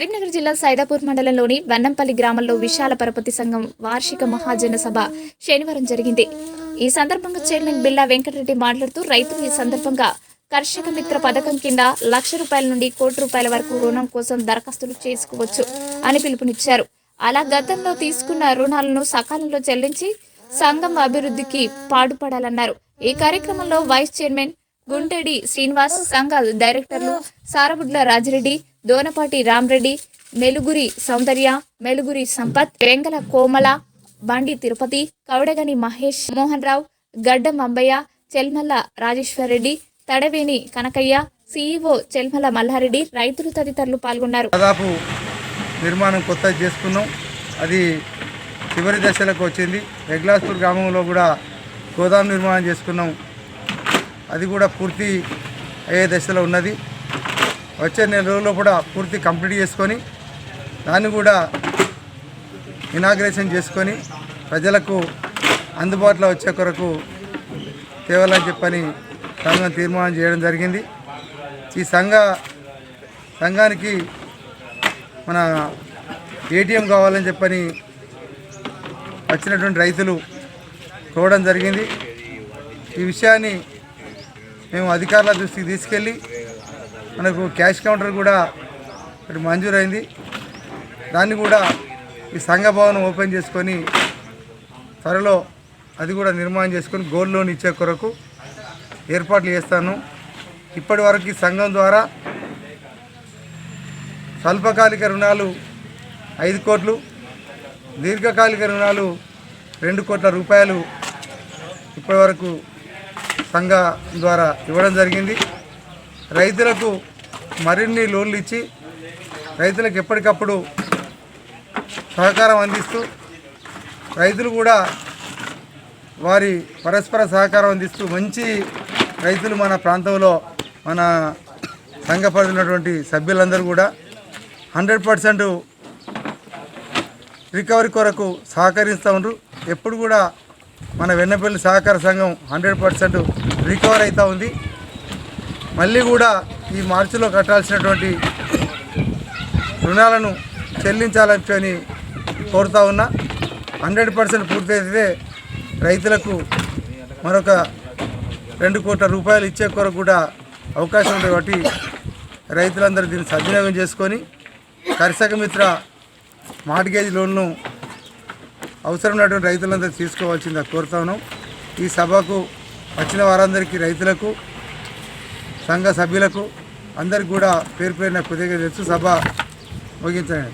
కరీంనగర్ జిల్లా సైదాపూర్ మండలంలోని వన్నంపల్లి గ్రామంలో విశాల పరపతి సంఘం వార్షిక మహాజన సభ శనివారం జరిగింది. ఈ సందర్భంగా చైర్మన్ బిల్లా వెంకటరెడ్డి మాట్లాడుతూ రైతులు ఈ సందర్భంగా కర్షక మిత్ర పథకం కింద లక్ష రూపాయల నుండి కోటి రూపాయల వరకు రుణం కోసం దరఖాస్తులు చేసుకోవచ్చు అని పిలుపునిచ్చారు. అలా గతంలో తీసుకున్న రుణాలను సకాలంలో చెల్లించి సంఘం అభివృద్ధికి పాటుపడాలన్నారు. ఈ కార్యక్రమంలో వైస్ చైర్మన్ గుంటెడి శ్రీనివాస్ సంఘ డైరెక్టర్లు సారబుడ్ల రాజిరెడ్డి దోనపాటి రామ్రెడ్డి మెలుగురి సౌందర్య మెలుగురి సంపత్ వెంగల కోమల బండి తిరుపతి కౌడగని మహేష్ మోహన్ రావు గడ్డం అంబయ్య చెల్మల్ల రాజేశ్వరరెడ్డి తడవేణి తడవేని కనకయ్య సిఇఓ చెల్మల మల్లారెడ్డి రైతులు తదితరులు పాల్గొన్నారు. దాదాపు నిర్మాణం కొత్తది చేసుకున్నాం. అది చివరి దశలకు వచ్చింది. రెగ్లాస్పూర్ గ్రామంలో కూడా గోదాం నిర్మాణం చేసుకున్నాం. అది కూడా పూర్తి అయ్యే దశలో ఉన్నది. వచ్చే నెల రోజుల్లో కూడా పూర్తి కంప్లీట్ చేసుకొని దాన్ని కూడా ఇనాగ్రేషన్ చేసుకొని ప్రజలకు అందుబాటులో వచ్చే కొరకు తేవాలని చెప్పని సంఘం తీర్మానం చేయడం జరిగింది. ఈ సంఘ సంఘానికి మన ఏటీఎం కావాలని చెప్పని వచ్చినటువంటి రైతులు కోవడం జరిగింది. ఈ విషయాన్ని మేము అధికారుల దృష్టికి తీసుకెళ్ళి మనకు క్యాష్ కౌంటర్ కూడా ఇటు మంజూరైంది. దాన్ని కూడా ఈ సంఘ భవనం ఓపెన్ చేసుకొని త్వరలో అది కూడా నిర్మాణం చేసుకొని గోల్డ్ లోన్ ఇచ్చే కొరకు ఏర్పాట్లు చేస్తాను. ఇప్పటి వరకు ఈ సంఘం ద్వారా స్వల్పకాలిక రుణాలు ఐదు కోట్లు దీర్ఘకాలిక రుణాలు రెండు కోట్ల రూపాయలు ఇప్పటివరకు సంఘం ద్వారా ఇవ్వడం జరిగింది. రైతులకు మరిన్ని లోన్లు ఇచ్చి రైతులకు ఎప్పటికప్పుడు సహకారం అందిస్తూ రైతులు కూడా వారి పరస్పర సహకారం అందిస్తూ మంచి రైతులు మన ప్రాంతంలో మన సంఘ పరిధినటువంటి సభ్యులందరూ కూడా హండ్రెడ్ పర్సెంట్ రికవరీ కొరకు సహకరిస్తూ ఉండరు. ఎప్పుడు కూడా మన వెన్నపల్లి సహకార సంఘం హండ్రెడ్ పర్సెంట్ రికవర్ అవుతూ ఉంది. మళ్ళీ కూడా ఈ మార్చిలో కట్టాల్సినటువంటి రుణాలను చెల్లించాలని కోరుతా ఉన్నా. హండ్రెడ్ పర్సెంట్ పూర్తయితే రైతులకు మరొక రెండు కోట్ల రూపాయలు ఇచ్చే కొరకు కూడా అవకాశం ఉంది కాబట్టి రైతులందరూ దీన్ని సద్వినియోగం చేసుకొని కర్షక మిత్ర మార్గేజ్ లోన్ను అవసరమైనటువంటి రైతులందరూ తీసుకోవాల్సిందిగా కోరుతా ఉన్నాం. ఈ సభకు వచ్చిన వారందరికీ రైతులకు సంఘ సభ్యులకు అందరికి కూడా పేరు పేరున కృతజ్ఞత తెలుసు సభ ముగించండి